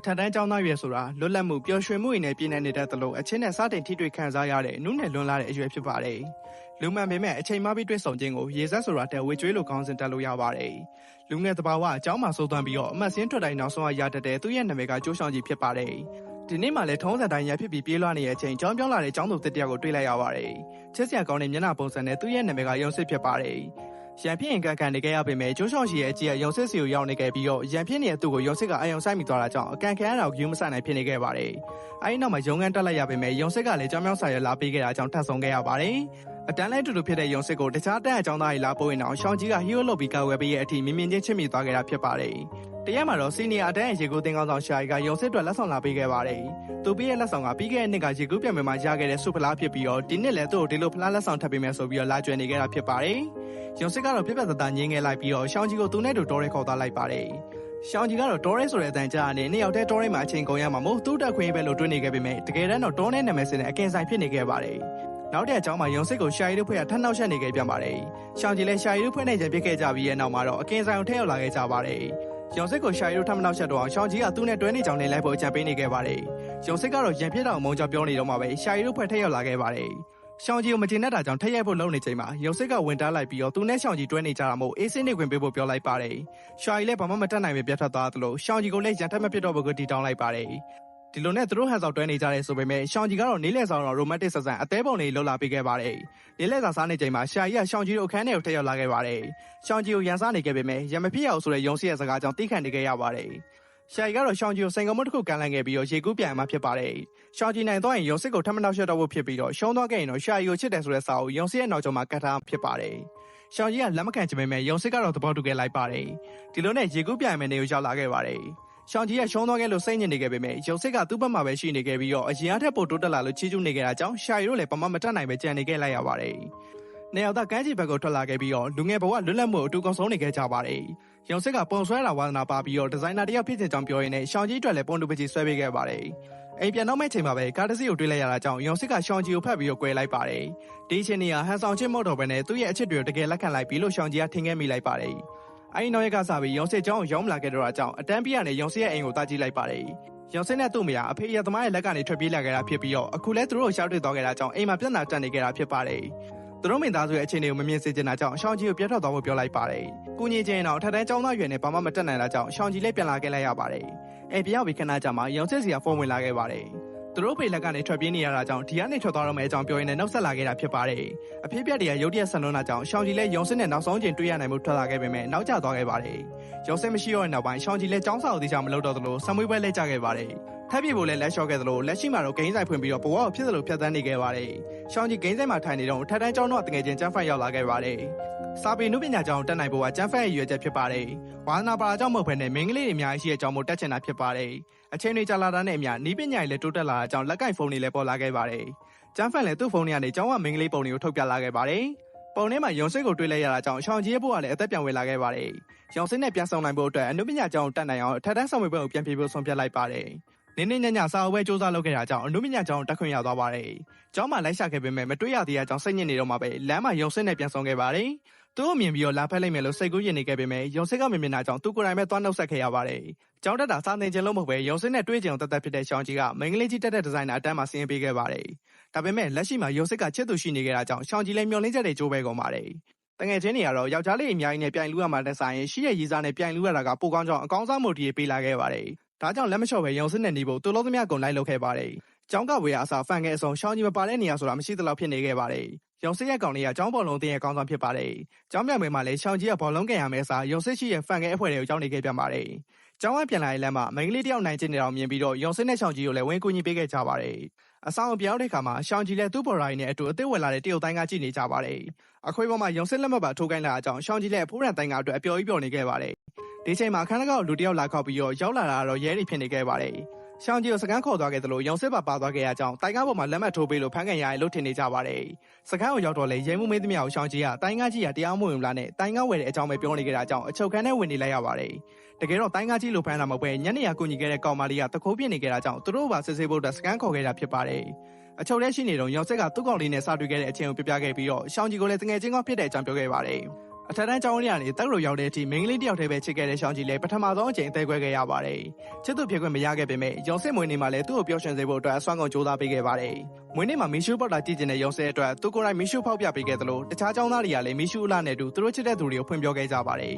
အထက်တန်းကျောင်းသားရွယ်ဆိုတာလွတ်လပ်မှုပျော်ရွှင်မှုတွေနဲ့ပြည့်နေနေတဲ့သလိုအချင်းနဲ့စတင်ထိတွေ့ခံစားရတဲ့အနုနယ်လွန်လာတဲ့အရွယ်ဖြစ်ပါတယ်။လူမှန်ပေမဲ့အချိန်မှပြီးတွေ့ဆုံခြင်းကိုရေစက်ဆိုတာတဲ့ဝေကျွေးလိုကောင်းစင်တက်လို့ရပါတယ်။လူငယ်တဘာဝအကြောင်းမှစိုးသွမ်းပြီးတော့အမတ်စင်းထွက်တိုင်းနောက်ဆုံးရရတတ်တဲ့သူ့ရဲ့နာမည်ကကျိုးဆောင်ကြီးဖြစ်ပါတယ်။ဒီနေ့မှလည်းထုံးစံတိုင်းရဖြစ်ပြီးပြေးလွှားနေတဲ့အချိန်ကြောင်းပြောင်းလာတဲ့ကျောင်းသူတစ်တယောက်ကိုတွေ့လိုက်ရပါတယ်။ချစ်စရာကောင်းတဲ့မျက်နှာပုံစံနဲ့သူ့ရဲ့နာမည်ကရုံစစ်ဖြစ်ပါတယ်။ ရန်ဖြစ်ရင်ကန်ကန်နေခဲ့ရပေမဲ့ကျိုးဆောင်ရှိရဲ့အကြီးကရုံစစ်စီကိုရောက်နေခဲ့ပြီးတော့ရန်ဖြစ်နေတဲ့သူ့ကိုရုံစစ်ကအယုံဆိုင်မိသွားတာကြောင့်အကန်ခံရတာကိုယူမဆနိုင်ဖြစ်နေခဲ့ပါတယ်။အဲဒီနောက်မှာရုံငန်းတက်လိုက်ရပေမဲ့ရုံစစ်ကလည်းကြောင်းမြောင်းဆာရလာပေးခဲ့တာကြောင့်ထပ်ဆုံးခဲ့ရပါတယ်။ အတန်းလဲတူတူဖြစ်တဲ့ရုံစစ်ကိုတခြားတန်းအကြောင်းသားတွေလာပို့ရင်တော့ရှောင်းကြီးကဟီယိုလုတ်ပြီးကာဝယ်ပေးရဲ့အထိမြင်မြင်ချင်းချစ်မိသွားခဲ့တာဖြစ်ပါတယ်။တရက်မှာတော့စီနီယာအတန်းရဲ့ရေကူတင်ကောင်းဆောင်ရှာရီကရုံစစ်အတွက်လက်ဆောင်လာပေးခဲ့ပါတယ်။သူပေးရဲ့လက်ဆောင်ကပြီးခဲ့တဲ့နှစ်ကရေကူပြန်မယ်မှာရခဲ့တဲ့စုဖလားဖြစ်ပြီးတော့ဒီနှစ်လည်းသူ့ကိုဒီလိုဖလားလက်ဆောင်ထပ်ပေးမယ်ဆိုပြီးတော့လာကြွနေခဲ့တာဖြစ်ပါတယ်။ရုံစစ်ကတော့ပြက်ပြက်သားသားငင်းငယ်လိုက်ပြီးတော့ရှောင်းကြီးကိုသူနဲ့တူတော်ရဲခေါ်သွားလိုက်ပါတယ်။ရှောင်းကြီးကတော့တော်ရဲဆိုတဲ့အတန်ကြာနေနှစ်ယောက်တည်းတော်ရဲမှာအချိန်ကုန်ရမှာမို့သူ့တက်ခွင့်ပဲလို့တွေးနေခဲ့ပေမဲ့တကယ်တမ်းတော့တော်နဲ့နာမည်စင်တဲ့အကင်ဆိုင်ဖြစ်နေခဲ့ပါတယ်။ နောက်တဲ့အကြောင်းမှာရုံစစ်ကိုရှာရီတို့ဖွဲ့ကထပ်နောက်ဆက်နေခဲ့ပြန်ပါတယ်။ရှောင်းကြီးလည်းရှာရီတို့ဖွဲ့နဲ့ကြံပြစ်ခဲ့ကြပြီးရဲ့နောက်မှာတော့အကင်ဆိုင်ကိုထည့်ရောက်လာခဲ့ကြပါတယ်။ရုံစစ်ကိုရှာရီတို့ထပ်မနောက်ဆက်တော့အောင်ရှောင်းကြီးကသူ့နဲ့တွဲနေကြောင်းနဲ့လိုက်ဖို့အကြံပေးနေခဲ့ပါတယ်။ရုံစစ်ကတော့ရံပြစ်တော်မုံကြောင်ပြောနေတော့မှပဲရှာရီတို့ဖွဲ့ထည့်ရောက်လာခဲ့ပါတယ်။ရှောင်းကြီးကိုမကျေနပ်တာကြောင့်ထက်ရိုက်ဖို့လုပ်နေချိန်မှာရုံစစ်ကဝင်တားလိုက်ပြီးတော့သူနဲ့ရှောင်းကြီးတွဲနေကြတာမို့အေးစင်းနေခွင့်ပေးဖို့ပြောလိုက်ပါတယ်။ရှောင်းကြီးလည်းဘာမှမတတ်နိုင်ပဲပြတ်ထွက်သွားသလိုရှောင်းကြီးကိုလည်းရန်ထက်မဖြစ်တော့ဘူးကိုတီတောင်းလိုက်ပါတယ်။ ဒီလိုနဲ့သူတို့ဟန်ဆောင်တွဲနေကြတဲ့ဆိုပေမဲ့ရှောင်းကြီးကတော့နေလဲဆောင်တော့ရိုမန်တစ်ဆန်ဆန်အသေးပုံလေးလှုပ်လာပေးခဲ့ပါတယ်။နေလဲစာစားနေချိန်မှာရှာကြီးကရှောင်းကြီးတို့အခန်းထဲကိုထည့်ရောက်လာခဲ့ပါတယ်။ရှောင်းကြီးကိုရန်စားနေခဲ့ပေမဲ့ရံမဖြစ်ရအောင်ဆိုတဲ့ရုံစီရဲ့စကားကြောင့်တိခတ်နေခဲ့ရပါတယ်။ရှာကြီးကတော့ရှောင်းကြီးကိုစိန်ကုံမတစ်ခုကန်လိုက်ခဲ့ပြီးတော့ရေကူးပြန်မှဖြစ်ပါတယ်။ရှောင်းကြီးနိုင်တော့ရင်ရုံစစ်ကိုထပ်မနောက်ရှက်တော့ဖို့ဖြစ်ပြီးတော့ရှုံးသွားခဲ့ရင်တော့ရှာကြီးကိုချစ်တယ်ဆိုတဲ့စာအုပ်ရုံစစ်ရဲ့နောက်ကျောမှာကတ်ထားဖြစ်ပါတယ်။ရှောင်းကြီးကလက်မခံချင်ပေမဲ့ရုံစစ်ကတော့သဘောတူခဲ့လိုက်ပါတယ်။ဒီလိုနဲ့ရေကူးပြန်မယ်နေကိုရောက်လာခဲ့ပါတယ်။ ရှောင်းကြီးကရှုံးသွားခဲ့လို့စိတ်ညစ်နေခဲ့ပေမဲ့ရုံစစ်ကသူ့ဘက်မှာပဲရှိနေခဲ့ပြီးတော့အရင်အထက်ပိုတိုးတက်လာလို့ချီးကျူးနေခဲ့တာကြောင့်ရှာရီတို့လည်းပမမတတ်နိုင်ပဲကြံနေခဲ့လိုက်ရပါတယ်။နေရောက်သားကမ်းခြေဘက်ကိုထွက်လာခဲ့ပြီးတော့လူငယ်ဘဝလွတ်လပ်မှုအတူကောင်းဆုံးနေခဲ့ကြပါတယ်။ရုံစစ်ကပုံဆွဲတာဝါသနာပါပြီးတော့ဒီဇိုင်နာတယောက်ဖြစ်တဲ့ကြောင့်ပြောရင်းနဲ့ရှောင်းကြီးအတွက်လည်းပုံတူပကြီးဆွဲပေးခဲ့ပါတယ်။အိမ်ပြန်တော့မဲ့ချိန်မှာပဲကားတစ်စီးကိုတွေ့လိုက်ရတာကြောင့်ရုံစစ်ကရှောင်းကြီးကိုဖတ်ပြီးတော့꿰လိုက်ပါတယ်။ဒီအချိန်ကြီးကဟန်ဆောင်ချင်းမော့တော်ပဲနဲ့သူ့ရဲ့အချစ်တွေကိုတကယ်လက်ခံလိုက်ပြီးလို့ရှောင်းကြီးကထင်ခဲ့မိလိုက်ပါတယ်။ အဲဒီနောက်ရက်ကစားပြီးရုံစစ်ကျောင်းကိုရောက်မလာခဲ့တော့အကြောင်းအတန်းပြရနဲ့ရုံစစ်ရဲ့အိမ်ကိုတားကြည့်လိုက်ပါတယ်။ရုံစစ်နဲ့သူ့မိယာအဖေရသမားရဲ့လက်ကနေထွက်ပြေးလာခဲ့တာဖြစ်ပြီးတော့အခုလဲသူတို့ကိုရှောက်တွေ့သွားခဲ့တာကြောင့်အိမ်မှာပြဿနာတက်နေခဲ့တာဖြစ်ပါတယ်။သူတို့မိသားစုရဲ့အခြေအနေကိုမမြင်စေချင်တာကြောင့်ရှောင်းကြီးကိုပြတ်ထွက်သွားဖို့ပြောလိုက်ပါတယ်။ကုညီချင်းတော့ထထန်းကျောင်းသားရွယ်နဲ့ဘာမှမတက်နိုင်တာကြောင့်ရှောင်းကြီးလည်းပြန်လာခဲ့လိုက်ရပါတယ်။အိမ်ပြောင်းပြီးခဏကြာမှရုံစစ်စီကဖုန်းဝင်လာခဲ့ပါတယ်။ သူတို့ဖေလက်ကနေထွက်ပြေးနေရတာကြောင့်ဒီကနေထွက်သွားတော့မယ့်အကြောင်းပြောရင်းနဲ့နှုတ်ဆက်လာခဲ့တာဖြစ်ပါတယ်။အဖေပြက်တွေကရုတ်တရက်ဆန်လွန်းတာကြောင့်ရှောင်းကြီးလည်းရုံစစ်နဲ့နောက်ဆုံးချိန်တွေ့ရနိုင်မှုထွက်လာခဲ့ပေမဲ့နောက်ကျသွားခဲ့ပါတယ်။ရုံစစ်မရှိတော့တဲ့နောက်ပိုင်းရှောင်းကြီးလည်းចောင်းစာကိုသေးချာမလုပ်တော့သလိုဆံမွေးပွဲလဲကျခဲ့ပါတယ်။ထပ်ပြေဖို့လည်းလက်လျှော့ခဲ့သလိုလက်ရှိမှာတော့ဂိမ်းဆိုင်ဖွင့်ပြီးတော့ဘဝကိုဖြစ်သလိုဖြတ်သန်းနေခဲ့ပါတယ်။ရှောင်းကြီးဂိမ်းဆိုင်မှာထိုင်နေတော့ထထန်းကျောင်းတော့တငယ်ချင်းကျန်းဖတ်ရောက်လာခဲ့ပါတယ်။စာပေနုပညာကျောင်းတက်နိုင်ဖို့ကကျန်းဖတ်ရဲ့ရွယ်ချက်ဖြစ်ပါတယ်။ဝါသနာပါရာကျောင်းမဟုတ်ဘဲနဲ့မင်းကလေးတွေအများကြီးရှိတဲ့ကျောင်းမို့တက်ချင်တာဖြစ်ပါတယ်။ အချိန်တွေကြာလာတာနဲ့အမျှနီးပညာတွေလည်းတိုးတက်လာတာကြောင့်လက်ကင်ဖုန်းတွေလည်းပေါ်လာခဲ့ပါတယ်။ကျန်းဖတ်လည်းသူ့ဖုန်းထဲကနေကျောင်းကမင်းကလေးပုံတွေကိုထုတ်ပြလာခဲ့ပါတယ်။ပုံထဲမှာရုံစစ်ကိုတွေ့လိုက်ရတာကြောင့်ရှောင်းကြီးရဲ့ဘုရားလည်းအသက်ပြန်ဝင်လာခဲ့ပါတယ်။ရောင်စစ်နဲ့ပြန်ဆောင်နိုင်ဖို့အတွက်အနုပညာကျောင်းတက်နိုင်အောင်ထပ်တန်းဆောင်ဝေပွဲကိုပြန်ပြေဖို့ဆုံးဖြတ်လိုက်ပါတယ်။နင်းနေညညစာအုပ်ပဲစူးစမ်းလုပ်ခဲ့တာကြောင့်အနုပညာကျောင်းတက်ခွင့်ရသွားပါတယ်။ကျောင်းမှာလိုက်ရှာခဲ့ပေမဲ့မတွေ့ရသေးတဲ့ကြောင့်စိတ်ညစ်နေတော့မှပဲလမ်းမှာရုံစစ်နဲ့ပြန်ဆောင်ခဲ့ပါတယ်။ သူ့ကိုမြင်ပြီးတော့လာဖက်လိုက်မယ်လို့စိတ်ကူးရင်နေခဲ့ပေမဲ့ရုံစစ်ကမမြင်တာကြောင့်သူကိုယ်တိုင်ပဲသွားနှုတ်ဆက်ခဲ့ရပါတယ်။ကျောင်းတက်တာစာသင်ခြင်းလို့မဟုတ်ပဲရုံစစ်နဲ့တွေ့ကြုံတက်တက်ဖြစ်တဲ့ရှောင်းကြီးကမင်္ဂလိကြီးတက်တဲ့ဒီဇိုင်နာအတန်းမှာဆင်းပေးခဲ့ပါတယ်။ဒါပေမဲ့လက်ရှိမှာရုံစစ်ကချစ်သူရှိနေခဲ့တာကြောင့်ရှောင်းကြီးလည်းမျောလင်းချက်တွေကြိုးပဲကုန်ပါတယ်။တငယ်ချင်းတွေကတော့ယောက်ျားလေးအများကြီးနဲ့ပြိုင်လူရမှာတက်ဆိုင်ရင်ရှိရဲ့ရည်စားနဲ့ပြိုင်လူရတာကပိုကောင်းကြောင်းအကောင်းစားမှုတည်ပေးလာခဲ့ပါတယ်။ဒါကြောင့်လက်မလျှော့ပဲရုံစစ်နဲ့နေဖို့သူလုံးသမျှကုန်လိုက်လုပ်ခဲ့ပါတယ်။ကျောင်းကဝေအစားဖန်ခဲ့အစုံရှောင်းကြီးမပါတဲ့နေရာဆိုတာမရှိသလောက်ဖြစ်နေခဲ့ပါတယ်။ ရုံစစ်ရဲ့ကောင်လေးကကျောင်းဘောလုံးတင်ရဲ့ကောင်းဆောင်ဖြစ်ပါတယ်။ကျောင်းပြန်ပွဲမှာလည်းရှောင်းကြီးကဘောလုံးကန်ရမယ့်အစားရုံစစ်ရှိရဲ့ဖန်ခဲ့အဖွဲ့တွေကိုကြောင်းနေခဲ့ပြန်ပါတယ်။ကျောင်းကပြန်လာတဲ့လမ်းမှာမိန်းကလေးတယောက်နိုင်ကျင်နေတာကိုမြင်ပြီးတော့ရုံစစ်နဲ့ရှောင်းကြီးကိုလည်းဝင်းကူညီပေးခဲ့ကြပါတယ်။အဆောင်ပြောင်းတဲ့ခါမှာရှောင်းကြီးလည်းသူ့ဘော်ရိုင်းနဲ့အတူအသက်ဝင်လာတဲ့တရုတ်တိုင်းကကြည့်နေကြပါတယ်။အခွေပေါ်မှာရုံစစ်လက်မှတ်ပါထိုးကိုင်းလာအကြောင်းရှောင်းကြီးလည်းဖိုးရန်တိုင်းကအတွက်အပျော်ကြီးပျော်နေခဲ့ပါတယ်။ဒီချိန်မှာခန်းတကောက်လူတယောက်လာခောက်ပြီးတော့ရောက်လာတာတော့ရဲတွေဖြစ်နေခဲ့ပါတယ်။ ရှောင်းကြီးကိုစကန်းခေါ်သွားခဲ့သလိုရုံစစ်ပါပါသွားခဲ့ရကြောင်းတိုင်ကားပေါ်မှာလက်မှတ်ထိုးပေးလို့ဖမ်းခံရရလို့ထင်နေကြပါတယ်။စကန်းကိုရောက်တော့လေရဲမှုမေးသမျှကိုရှောင်းကြီးကတိုင်ကားကြီးကတရားမဝင်လာနဲ့တိုင်ကားဝယ်တဲ့အကြောင်းပဲပြောနေကြတာကြောင့်အချုပ်ခန်းထဲဝင်နေလိုက်ရပါတယ်။တကယ်တော့တိုင်ကားကြီးလိုဖမ်းတာမဟုတ်ပဲညနေရကူညီခဲ့တဲ့ကောင်မလေးကတခိုးပြစ်နေခဲ့တာကြောင့်သူတို့ပါစစ်ဆေးဖို့အတွက်စကန်းခေါ်ခဲ့တာဖြစ်ပါတယ်။အချုပ်ထဲရှိနေတော့ရောင်ဆက်ကသူ့ကောင်လေးနဲ့စတွေ့ခဲ့တဲ့အချင်းကိုပြပြခဲ့ပြီးတော့ရှောင်းကြီးကိုလည်းတငယ်ချင်းကောဖြစ်တဲ့အကြောင်းပြောခဲ့ပါတယ်။ အထက်တန်းကျောင်းရင်းကနေတက်ရိုရောက်တဲ့အထိမိန်းကလေးတယောက်တည်းပဲချစ်ခဲ့တဲ့ရှောင်းကြီးလည်းပထမဆုံးအကြိမ်အသေးခွဲခဲ့ရပါတယ်ချစ်သူဖြစ်ခွင့်မရခဲ့ပေမဲ့ရုံစစ်မွေးနေ့မှာလည်းသူ့ကိုပျော်ရွှင်စေဖို့အတွက်အစွမ်းကုန်ကြိုးစားပေးခဲ့ပါတယ်မွေးနေ့မှာမီရှူပေါက်တာကြည့်ကျင်တဲ့ရုံစစ်အတွက်သူကိုယ်တိုင်မီရှူဖောက်ပြပေးခဲ့သလိုတခြားကျောင်းသားတွေကလည်းမီရှူအလာနဲ့တူသူတို့ချစ်တဲ့သူတွေကိုဖွင့်ပြောခဲ့ကြပါတယ်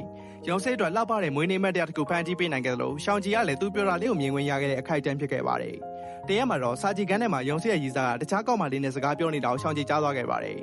ရုံစစ်အတွက်လှပတဲ့မွေးနေ့မက်တရားတစ်ခုဖန်တီးပေးနိုင်ခဲ့သလိုရှောင်းကြီးကလည်းသူပြောတာလေးကိုမြင်ခွင့်ရခဲ့တဲ့အခိုက်အတန့်ဖြစ်ခဲ့ပါတယ် တရက်မှာတော့စာကြည့်ကန်းထဲမှာရုံစစ်ရဲ့ရည်စားကတခြားကောက်မလေးနဲ့စကားပြောနေတာကိုရှောင်းကြည့်ကြားသွားခဲ့ပါတယ်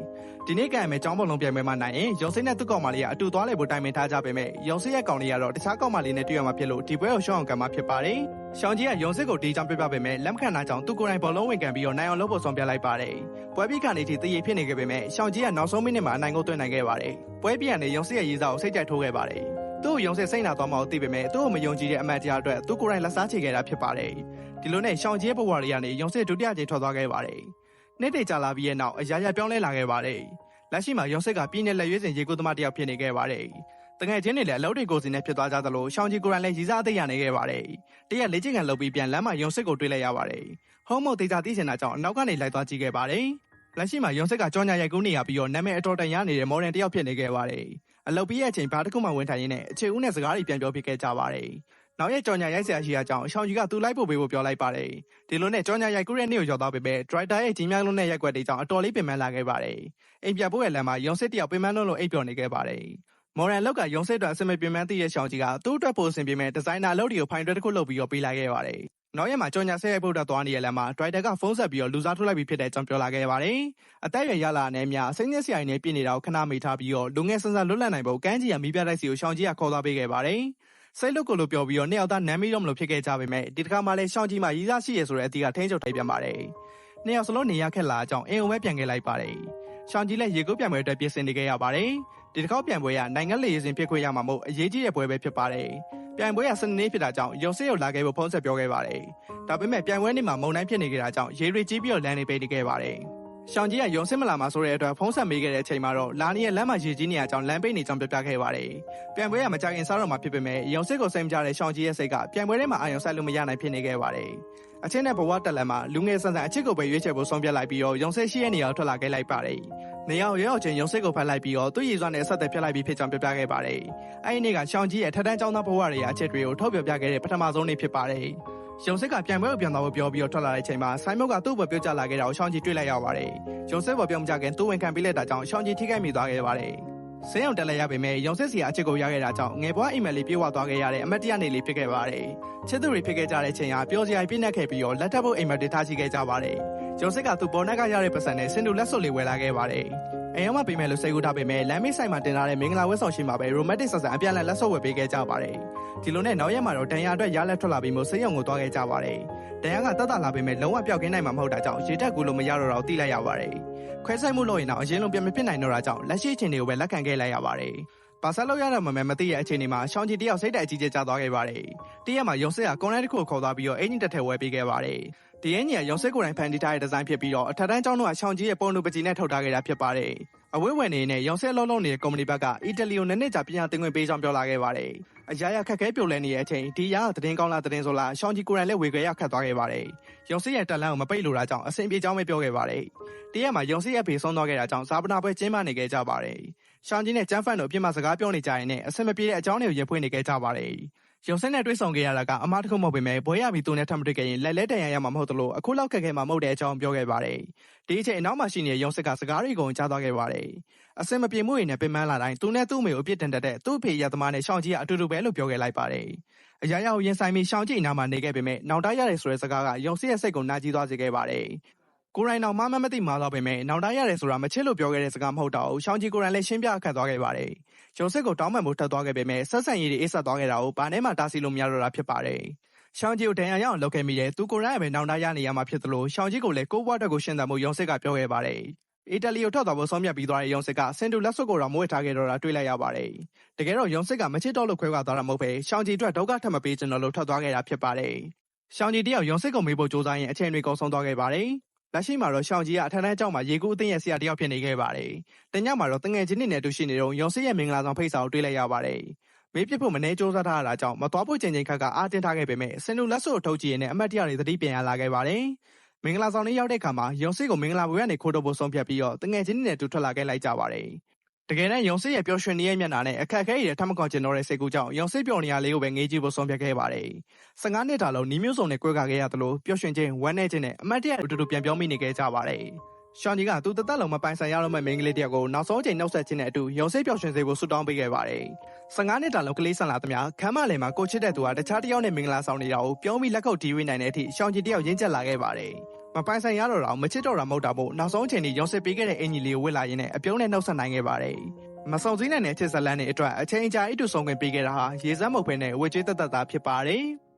ဒီနေ့ကံမဲ့ကျောင်းပုံလုံးပြန်မဲ့မှနိုင်ရင်ရုံစစ်နဲ့သူ့ကောင်မလေးကအတူသွားလေဖို့တိုင်ပင်ထားကြပေမဲ့ရုံစစ်ရဲ့ကောင်လေးကတော့တခြားကောင်မလေးနဲ့တွေ့ရမှာဖြစ်လို့ဒီပွဲကိုရှောင်းအောင်ကံမှာဖြစ်ပါတယ်။ရှောင်းကြီးကရုံစစ်ကိုဒီကြောင်ပြပြပေမဲ့လက်မခံနိုင်ကြောင်သူကိုယ်တိုင်ဘောလုံးဝင်ကန်ပြီးတော့နိုင်အောင်လုပ်ဖို့ဆုံးဖြတ်လိုက်ပါတယ်။ပွဲပြီးကနေထိတည်ရဖြစ်နေခဲ့ပေမဲ့ရှောင်းကြီးကနောက်ဆုံးမိနစ်မှာအနိုင်ကိုသွင်းနိုင်ခဲ့ပါတယ်။ပွဲပြီးကနေရုံစစ်ရဲ့ရေးစားကိုစိတ်ကြိုက်ထိုးခဲ့ပါတယ်။သူ့ရုံစစ်စိတ်နာသွားမှသိပေမဲ့သူ့ကိုမယုံကြည်တဲ့အမတ်တရားအတွက်သူကိုယ်တိုင်လက်စားချေခဲ့တာဖြစ်ပါတယ်။ ဒီလိုနဲ့ရှောင်းကြီးရဲ့ဘဝတွေကနေရုံစစ်ဒုတိယကြိမ်ထွက်သွားခဲ့ပါတယ်။နေ့တည်ကြာလာပြီးရဲ့နောက်အရာရာပြောင်းလဲလာခဲ့ပါတယ်။လက်ရှိမှာရုံစစ်ကပြည်내လက်ရွေးစင်ရေကူးသမားတယောက်ဖြစ်နေခဲ့ပါတယ်။တငယ်ချင်းတွေလည်းအလုပ်တွေကိုစီနဲ့ဖြစ်သွားကြသလိုရှောင်းကြီးကိုရန်လည်းရီစားအသိရနေခဲ့ပါတယ်။တရက်လေးချင်းကန်လုပ်ပြီးပြန်လမ်းမှာရုံစစ်ကိုတွေ့လိုက်ရပါတယ်။ဟုံးမုတ်ဒေတာသိချင်တာကြောင့်အနောက်ကနေလိုက်သွားကြည့်ခဲ့ပါတယ်။လက်ရှိမှာရုံစစ်ကကြောညာရိုက်ကူးနေရပြီးတော့နာမည်အတော်တန်ရနေတဲ့မော်ဒန်တယောက်ဖြစ်နေခဲ့ပါတယ်။အလုပ်ပြီးရဲ့အချိန်ဘာတစ်ခုမှဝင်ထိုင်ရင်းနဲ့အခြေဦးနဲ့စကားတွေပြန်ပြောဖြစ်ခဲ့ကြပါတယ်။ နောက်ရက်ကြော်ညာရိုက်ဆရာရှိရာကြောင့်ရှောင်းကြီးကသူ့လိုက်ဖို့ပေးဖို့ပြောလိုက်ပါတယ်။ဒီလိုနဲ့ကြော်ညာရိုက်ကူးတဲ့နေ့ကိုရောက်သွားပေမဲ့ဒရိုက်တာရဲ့ကြီးများလုံးနဲ့ရက်ွက်တွေကြောင့်အတော်လေးပင်ပန်းလာခဲ့ပါတယ်။အိမ်ပြဖို့ရဲ့လမ်းမှာရုံစစ်တယောက်ပင်ပန်းလုံးလုံးအိပ်ပျော်နေခဲ့ပါတယ်။မော်ရန်လောက်ကရုံစစ်အတွက်အစမပင်ပန်းသိတဲ့ရှောင်းကြီးကသူ့အတွက်ပိုအဆင်ပြေမဲ့ဒီဇိုင်နာအလုပ်တွေကိုဖိုင်တွဲတစ်ခုလုပ်ပြီးတော့ပေးလိုက်ခဲ့ပါတယ်။နောက်ရက်မှာကြော်ညာဆက်ရိုက်ဖို့တော့သွားနေရလမ်းမှာဒရိုက်တာကဖုန်းဆက်ပြီးတော့လူစားထုတ်လိုက်ပြီးဖြစ်တဲ့အကြောင်းပြောလာခဲ့ပါတယ်။အသက်အရွယ်ရလာတဲ့မြအစိမ့်ညက်ဆရာကြီးနဲ့ပြည်နေတာကိုခဏမေးထားပြီးတော့လူငယ်ဆန်ဆန်လွတ်လပ်နိုင်ဖို့ကန်းကြီးရမိပြတိုက်စီကိုရှောင်းကြီးကခေါ်သွားပေးခဲ့ပါတယ်။ စိတ်လွတ်ကိုလို့ပြောပြီးတော့နှစ်ယောက်သားနမ်းမီတော့မလို့ဖြစ်ခဲ့ကြပေမဲ့ဒီတစ်ခါမှလည်းရှောင်းကြီးမှရီးစားရှိရဆိုတဲ့အတီးကထိန်းချုပ်ထိုက်ပြန်ပါတယ်။နှစ်ယောက်စလုံးနေရခက်လာအကြောင်းအင်အောင်ပဲပြန်ခဲ့လိုက်ပါတယ်။ရှောင်းကြီးလည်းရေကုတ်ပြန်ပွဲအတွက်ပြင်ဆင်နေခဲ့ရပါတယ်။ဒီတစ်ခေါက်ပြန်ပွဲကနိုင်ငံလေရင်စင်ဖြစ်ခွင့်ရမှာမို့အရေးကြီးတဲ့ပွဲပဲဖြစ်ပါတယ်။ပြန်ပွဲကစနေနေ့ဖြစ်တာကြောင့်ရုံစစ်ရုပ်လာခဲ့ဖို့ဖုန်းဆက်ပြောခဲ့ပါတယ်။ဒါပေမဲ့ပြန်ပွဲနေ့မှာမုံတိုင်းဖြစ်နေကြတာကြောင့်ရေရီကြီးပြီးတော့လမ်းနေပိတ်နေခဲ့ပါတယ်။ ရှောင်းကြီးကရုံစစ်မလာမှာဆိုတဲ့အတွက်ဖုန်းဆက်မေးခဲ့တဲ့အချိန်မှာတော့လာနီရဲ့လမ်းမှာရေကြီးနေရကြောင်းလမ်းပိတ်နေကြောင်းပြပြခဲ့ပါတယ်။ပြန်ပွဲကမကြခင်စားတော့မှာဖြစ်ပေမဲ့ရုံစစ်ကိုစိတ်မကြတဲ့ရှောင်းကြီးရဲ့စိတ်ကပြန်ပွဲထဲမှာအာရုံစိုက်လို့မရနိုင်ဖြစ်နေခဲ့ပါတယ်။အချင်းနဲ့ဘဝတက်လန်မှာလူငယ်ဆန်ဆန်အချစ်ကိုပဲရွေးချယ်ဖို့ဆုံးဖြတ်လိုက်ပြီးတော့ရုံစစ်ရှိရဲ့နေရာကိုထွက်လာခဲ့လိုက်ပါတယ်။နေရာကိုရောက်ချင်းရုံစစ်ကိုဖတ်လိုက်ပြီးတော့သူ့ရည်စွမ်းနဲ့ဆက်သက်ပြလိုက်ပြီးဖြစ်ကြောင်းပြပြခဲ့ပါတယ်။အဲဒီနေ့ကရှောင်းကြီးရဲ့ထက်တန်းကျောင်းသားဘဝတွေရဲ့အချက်တွေကိုထုတ်ပြပြခဲ့တဲ့ပထမဆုံးနေ့ဖြစ်ပါတယ်။ ရုံစစ်ကပြန်ပွဲကိုပြန်သွားဖို့ပြောပြီးတော့ထွက်လာတဲ့အချိန်မှာဆိုင်းမုတ်ကသူ့ဘက်ပြောကြလာခဲ့တာကိုရှောင်းကြီးတွေ့လိုက်ရပါတယ်။ရုံစစ်ဘော်ပြောမကြခင်သူ့ဝင်ခံပေးလိုက်တာကြောင့်ရှောင်းကြီးထိခိုက်မိသွားခဲ့ပါတယ်။ဆင်းအောင်တက်လိုက်ရပေမဲ့ရုံစစ်စီအချစ်ကိုရခဲ့တာကြောင့်ငယ်ဘွားအိမ်မက်လေးပြေဝသွားခဲ့ရတဲ့အမတ်တရနေလေးဖြစ်ခဲ့ပါတယ်။ချစ်သူတွေဖြစ်ခဲ့ကြတဲ့ချိန်ဟာပျော်စရာပြည့်နှက်ခဲ့ပြီးတော့လက်ထပ်ဖို့အိမ်မက်တွေထားရှိခဲ့ကြပါတယ်။ရုံစစ်ကသူ့ပေါ်နှက်ကရတဲ့ပတ်စံနဲ့စင်တူလက်စွပ်လေးဝယ်လာခဲ့ပါတယ်။ အိမ်ရောက်မှပေးမယ်လို့စိတ်ကူးထားပေမဲ့လမ်းမေးဆိုင်မှာတင်ထားတဲ့မင်္ဂလာဝတ်ဆောင်ရှိမှာပဲ romantic ဆန်ဆန်အပြန်အလှန်လက်စွပ်ဝယ်ပေးခဲ့ကြပါတယ်။ဒီလိုနဲ့နောက်ရက်မှာတော့တန်ရာအတွက်ရလက်ထွက်လာပြီးမှစိတ်ရုံကိုသွားခဲ့ကြပါတယ်။တန်ရာကတတ်တာလာပေမဲ့လုံးဝပျောက်ကင်းနိုင်မှာမဟုတ်တာကြောင့်ရေတက်ကူလို့မရတော့တော့သိလိုက်ရပါတယ်။ခွဲဆိုင်မှုလို့ရင်တော့အရင်လုံးပြန်မဖြစ်နိုင်တော့တာကြောင့်လက်ရှိအခြေအနေကိုပဲလက်ခံခဲ့လိုက်ရပါတယ်။ ပါဆက်လို့ရတော့မှမသိရဲ့အခြေအနေမှာရှောင်းကြီးတယောက်စိတ်တက်အကြီးကျယ်ကျသွားခဲ့ပါတယ်။တရက်မှာရုံစစ်ကကွန်ရက်တစ်ခုခေါ်သွားပြီးတော့အင်ဂျင်တက်ထဲဝယ်ပေးခဲ့ပါတယ်။ဒီအင်ဂျင်ကရုံစစ်ကိုယ်တိုင်ဖန်တီးထားတဲ့ဒီဇိုင်းဖြစ်ပြီးတော့အထက်တန်းကျောင်းတို့ကရှောင်းကြီးရဲ့ပုံတူပကြီးနဲ့ထုတ်ထားခဲ့တာဖြစ်ပါတယ်။အဝဲဝင်နေနဲ့ရုံစစ်လုံးလုံးနေတဲ့ကုမ္ပဏီဘက်ကအီတလီကိုနှစ်နှစ်ကြာပြန်တင်ခွင့်ပေးကြောင်းပြောလာခဲ့ပါတယ်။အရာရာခက်ခဲပြိုလဲနေတဲ့အချိန်ဒီရသတင်းကောင်းလားသတင်းဆိုလားရှောင်းကြီးကိုယ်တိုင်လည်းဝေခွဲရခတ်သွားခဲ့ပါတယ်။ရုံစစ်ရဲ့တက်လန်းကိုမပိတ်လို့တာကြောင့်အဆင်ပြေကြောင်းပဲပြောခဲ့ပါတယ်။တရက်မှာရုံစစ်ရဲ့ဖေဆုံးသွားခဲ့တာကြောင့်ဇာပနာပွဲကျင်းပနေခဲ့ကြပါတယ်။ ရှောင်းကြီးနဲ့ကျန်းဖန်တို့အပြစ်မှာစကားပြောနေကြရင်နဲ့အဆင်မပြေတဲ့အကြောင်းတွေကိုရင်ဖွင့်နေခဲ့ကြပါတယ်။ရုံစက်နဲ့တွေ့ဆုံခဲ့ရတာကအမားတစ်ခုမဟုတ်ပေမဲ့ဘွဲရပြီးသူနဲ့ထပ်မတွေ့ခဲ့ရင်လက်လဲတန်ရရမှာမဟုတ်သလိုအခုလောက်ခက်ခဲမှာမဟုတ်တဲ့အကြောင်းပြောခဲ့ပါတယ်။ဒီအချိန်အနောက်မှာရှိနေတဲ့ရုံစက်ကစကားတွေကိုကြားသွားခဲ့ပါတယ်။အစင်မပြေမှုတွေနဲ့ပင်ပန်းလာတိုင်းသူနဲ့သူ့မိကိုအပြစ်တင်တတ်တဲ့သူ့ဖေရသမားနဲ့ရှောင်းကြီးကအတူတူပဲလို့ပြောခဲ့လိုက်ပါတယ်။အရာရာကိုရင်ဆိုင်ပြီးရှောင်းကြီးနားမှာနေခဲ့ပေမဲ့နောက်တရရဲဆိုတဲ့စကားကရုံစက်ရဲ့စိတ်ကိုနာကျင်သွားစေခဲ့ပါတယ်။ ကိုရိုင်းတော်မမမသိမှာတော့ပေမဲ့နောက်တရတယ်ဆိုတာ မချစ်လို့ပြောခဲ့တဲ့စကား မဟုတ်တော့ဘူးရှောင်းကြီးကိုရိုင်းလည်း ရှင်းပြအခတ်သွားခဲ့ပါတယ်ရုံစစ်ကို တောင်းပန်ဖို့ ထပ်သွားခဲ့ပေမဲ့ဆက်ဆံရေးတွေ အေးဆက်သွားခဲ့တာကို ဘာနဲ့မှ တားဆီးလို့ မရတော့တာ ဖြစ်ပါတယ် ရှောင်းကြီးကို ဒဏ်ရာရအောင် လုပ်ခဲ့မိတယ် သူကိုရိုင်းကပဲ နောင်တရနေရမှာ ဖြစ်သလို ရှောင်းကြီးကိုလည်း ကိုဘွားတက်ကိုရှင်းတယ်မှုရုံစစ်က ပြောခဲ့ပါတယ် အီတလီကို ထွက်သွားဖို့ ဆုံးဖြတ်ပြီးသွားတဲ့ ရုံစစ်ကစင်တူလက်စွပ်ကိုတော့မွေးထားခဲ့တော့တာ တွေ့လိုက်ရပါတယ်။တကယ်တော့ ရုံစစ်က မချစ်တော့လို့ ခွဲခွာသွားတာ မဟုတ်ပဲရှောင်းကြီးအတွက် ဒုက္ခထပ်မပေးချင်တော့လို့ ထွက်သွားခဲ့တာ ဖြစ်ပါတယ်။ရှောင်းကြီးတယောက် ရုံစစ်ကိုမေးဖို့ ကြိုးစားရင်အချိန်တွေ ကုန်ဆုံးသွားခဲ့ပါတယ်။ လက်ရှိမှာတော့ ရှောင်းကြီးက အထက်တန်းကျောင်းမှာ ရေကူးအသိရဲ့ ဆရာတယောက်ဖြစ်နေခဲ့ပါတယ်။တညမှာတော့တငယ်ချင်းတွေနဲ့တူရှိနေတော့ရုံစစ်ရဲ့မင်္ဂလာဆောင်ဖိတ်စာကို တွေ့လိုက်ရပါတယ်။မေးပြဖို့ မနှဲစူးစမ်းထားတာကြောင့်မတော်ဖို့ချိန်ချိန်ခက်ကအားတင်းထားခဲ့ပေမဲ့စင်တူလက်စွပ်ထုတ်ကြည့်ရင်အမတ်တရတွေ သတိပြန်ရလာခဲ့ပါတယ်။မင်္ဂလာဆောင်လေးရောက်တဲ့အခါမှာ ရုံစစ်ကို မင်္ဂလာပွဲကနေ ခိုးတော့ဖို့ ဆုံးဖြတ်ပြီးတော့တငယ်ချင်းတွေနဲ့တူ ထွက်လာခဲ့လိုက်ကြပါတယ် တကယ်တမ်း ရုံစစ်ရဲ့ ပျော်ရွှင်နေတဲ့ မျက်နှာနဲ့ အခက်အခဲတွေထပ်မကွန်ကျင်တော့တဲ့ စိတ်ကူးကြောင့် ရုံစစ်ပျော်နေရလေးကိုပဲ ငေးကြည့်ဖို့ ဆုံးဖြတ်ခဲ့ပါတယ်။15နှစ်တာလုံးနီးမျိုးစုံနဲ့ ကွဲကာခဲ့ရသလို ပျော်ရွှင်ခြင်း ဝမ်းနည်းခြင်းနဲ့ အမတ်တရအတူတူ ပြန်ပြောင်းမိနေခဲ့ကြပါတယ်။ရှောင်းကြီးကသူတသက်လုံး မပိုင်ဆိုင်ရတော့မဲ့မိန်းကလေးတယောက်ကို နောက်ဆုံးအချိန်နှုတ်ဆက်ခြင်းနဲ့အတူ ရုံစစ်ပျော်ရွှင်စေဖို့ ဆုတောင်းပေးခဲ့ပါတယ်။15နှစ်တာလုံး ကလေးဆန်လာသမျှခမ်းမလယ်မှာ ကိုချစ်တဲ့သူကတခြားတစ်ယောက်နဲ့ မင်္ဂလာဆောင်နေတာကို ပြောပြီး လက်ခုပ်တီးဝေးနိုင်တဲ့အထိရှောင်းကြီးတယောက် ရင်းချက်လာခဲ့ပါတယ်။ မပိုင်ဆိုင်ရတော့တာမချစ်တော့တာမဟုတ်တာမို့နောက်ဆုံးအချိန်ထိရုံစစ်ပေးခဲ့တဲ့အင်ကြီးလေးကိုဝစ်လာရင်းနဲ့အပြုံးနဲ့နှုတ်ဆက်နိုင်ခဲ့ပါတယ်။မဆောင်စည်းနိုင်တဲ့ချစ်ဇလန်းတွေအတွက်အချိန်ကြာအိတူဆောင်ခွင့်ပေးခဲ့တာဟာရေစမ်းမုတ်ဖဲနဲ့ဝေကျွေးသက်သက်သားဖြစ်ပါတယ်။